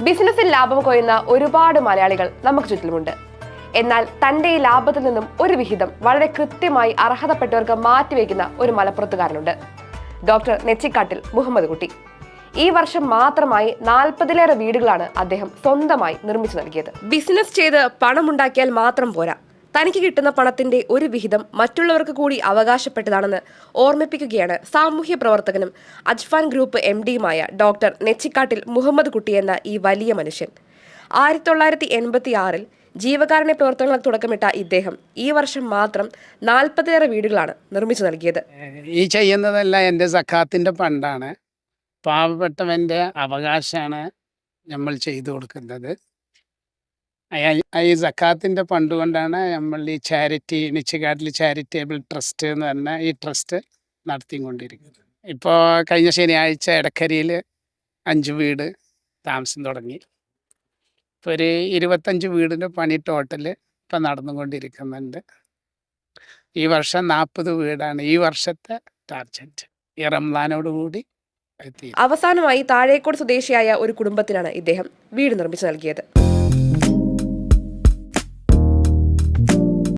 ബിസിനസ്സിൽ ലാഭം കൊയ്യുന്ന ഒരുപാട് മലയാളികൾ നമുക്ക് ചുറ്റിലുമുണ്ട്. എന്നാൽ തന്റെ ഈ ലാഭത്തിൽ നിന്നും ഒരു വിഹിതം വളരെ കൃത്യമായി അർഹതപ്പെട്ടവർക്ക് മാറ്റിവെക്കുന്ന ഒരു മലപ്പുറത്തുകാരനുണ്ട്. ഡോക്ടർ നെച്ചിക്കാട്ടിൽ മുഹമ്മദ് കുട്ടി. ഈ വർഷം മാത്രമായി നാൽപ്പതിലേറെ വീടുകളാണ് അദ്ദേഹം സ്വന്തമായി നിർമ്മിച്ചു നൽകിയത്. ബിസിനസ് ചെയ്ത് പണമുണ്ടാക്കിയാൽ മാത്രം പോരാ. തനിക്ക് കിട്ടുന്ന പണത്തിന്റെ ഒരു വിഹിതം മറ്റുള്ളവർക്ക് കൂടി അവകാശപ്പെട്ടതാണെന്ന് ഓർമ്മിപ്പിക്കുകയാണ് സാമൂഹ്യ പ്രവർത്തകനും അജ്ഫാൻ ഗ്രൂപ്പ് എം ഡിയുമായ ഡോക്ടർ നെച്ചിക്കാട്ടിൽ മുഹമ്മദ് കുട്ടി എന്ന ഈ വലിയ മനുഷ്യൻ. ആയിരത്തി തൊള്ളായിരത്തി എൺപത്തി ആറിൽ ജീവകാരുണ്യ പ്രവർത്തനങ്ങൾക്ക് തുടക്കമിട്ട ഇദ്ദേഹം ഈ വർഷം മാത്രം നാൽപ്പതിലേറെ വീടുകളാണ് നിർമ്മിച്ചു നൽകിയത്. ഈ ചെയ്യുന്നതെല്ലാം എന്റെ സഖാത്തിന്റെ പണ്ടാണ് പാവപ്പെട്ടവന്റെ അവകാശമാണ് നമ്മൾ ചെയ്തു കൊടുക്കുന്നത്. ഈ സക്കാത്തിന്റെ ഫണ്ട് കൊണ്ടാണ് നമ്മൾ ഈ ചാരിറ്റി നിച്ചക്കാട്ടിൽ ചാരിറ്റബിൾ ട്രസ്റ്റ് എന്ന് പറഞ്ഞ ഈ ട്രസ്റ്റ് നടത്തിക്കൊണ്ടിരിക്കുന്നത്. ഇപ്പോൾ കഴിഞ്ഞ ശനിയാഴ്ച എടക്കരയിൽ അഞ്ച് വീട് താമസം തുടങ്ങി. ഇപ്പോൾ ഒരു ഇരുപത്തഞ്ച് വീടിന്റെ പണി ടോട്ടൽ ഇപ്പം നടന്നുകൊണ്ടിരിക്കുന്നുണ്ട്. ഈ വർഷം നാൽപ്പത് വീടാണ് ഈ വർഷത്തെ ടാർജറ്റ് ഈ റംലാനോടുകൂടി അവസാനമായി താഴേക്കോട് സ്വദേശിയായ ഒരു കുടുംബത്തിനാണ് ഇദ്ദേഹം വീട് നിർമ്മിച്ചു നൽകിയത്.